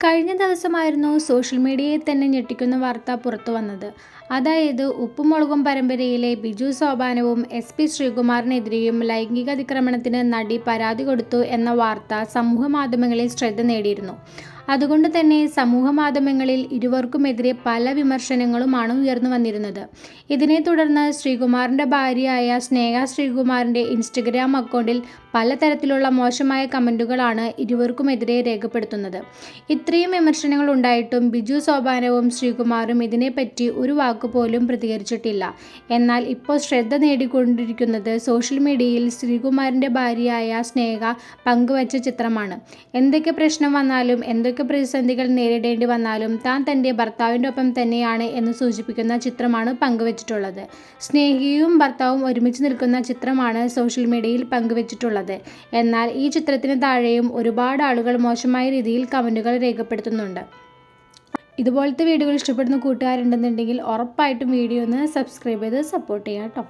കഴിഞ്ഞ ദിവസമായിരുന്നു സോഷ്യൽ മീഡിയയിൽ തന്നെ ഞെട്ടിക്കുന്ന വാർത്ത പുറത്തു വന്നത്. അതായത് ഉപ്പുമുളകും പരമ്പരയിലെ ബിജു സോപാനവും എസ് പി ശ്രീകുമാറിനെതിരെയും ലൈംഗിക അതിക്രമണത്തിന് നടി പരാതി കൊടുത്തു എന്ന വാർത്ത സമൂഹ മാധ്യമങ്ങളിൽ ശ്രദ്ധ നേടിയിരുന്നു. അതുകൊണ്ട് തന്നെ സമൂഹ മാധ്യമങ്ങളിൽ ഇരുവർക്കുമെതിരെ പല വിമർശനങ്ങളുമാണ് ഉയർന്നു വന്നിരുന്നത്. ഇതിനെ തുടർന്ന് ശ്രീകുമാറിന്റെ ഭാര്യയായ സ്നേഹ ശ്രീകുമാറിന്റെ ഇൻസ്റ്റഗ്രാം അക്കൗണ്ടിൽ പലതരത്തിലുള്ള മോശമായ കമന്റുകളാണ് ഇരുവർക്കുമെതിരെ രേഖപ്പെടുത്തുന്നത്. ഇത്രയും വിമർശനങ്ങൾ ഉണ്ടായിട്ടും ബിജു സോപാനവും ശ്രീകുമാറും ഇതിനെപ്പറ്റി ഒരു വാക്കുപോലും പ്രതികരിച്ചിട്ടില്ല. എന്നാൽ ഇപ്പോൾ ശ്രദ്ധ നേടിക്കൊണ്ടിരിക്കുന്നത് സോഷ്യൽ മീഡിയയിൽ ശ്രീകുമാറിന്റെ ഭാര്യയായ സ്നേഹ പങ്കുവച്ച ചിത്രമാണ്. എന്തൊക്കെ പ്രശ്നം വന്നാലും എന്തൊക്കെ പ്രതിസന്ധികൾ നേരിടേണ്ടി വന്നാലും താൻ തന്റെ ഭർത്താവിന്റെ ഒപ്പം തന്നെയാണ് എന്ന് സൂചിപ്പിക്കുന്ന ചിത്രമാണ് പങ്കുവച്ചിട്ടുള്ളത്. സ്നേഹിയും ഭർത്താവും ഒരുമിച്ച് നിൽക്കുന്ന ചിത്രമാണ് സോഷ്യൽ മീഡിയയിൽ പങ്കുവച്ചിട്ടുള്ളത്. എന്നാൽ ഈ ചിത്രത്തിന് താഴെയും ഒരുപാട് ആളുകൾ മോശമായ രീതിയിൽ കമന്റുകൾ രേഖപ്പെടുത്തുന്നുണ്ട്. ഇതുപോലത്തെ വീഡിയോകൾ ഇഷ്ടപ്പെടുന്ന കൂട്ടുകാരുണ്ടെന്നുണ്ടെങ്കിൽ ഉറപ്പായിട്ടും വീഡിയോ ഒന്ന് സബ്സ്ക്രൈബ് ചെയ്ത് സപ്പോർട്ട് ചെയ്യാം കേട്ടോ.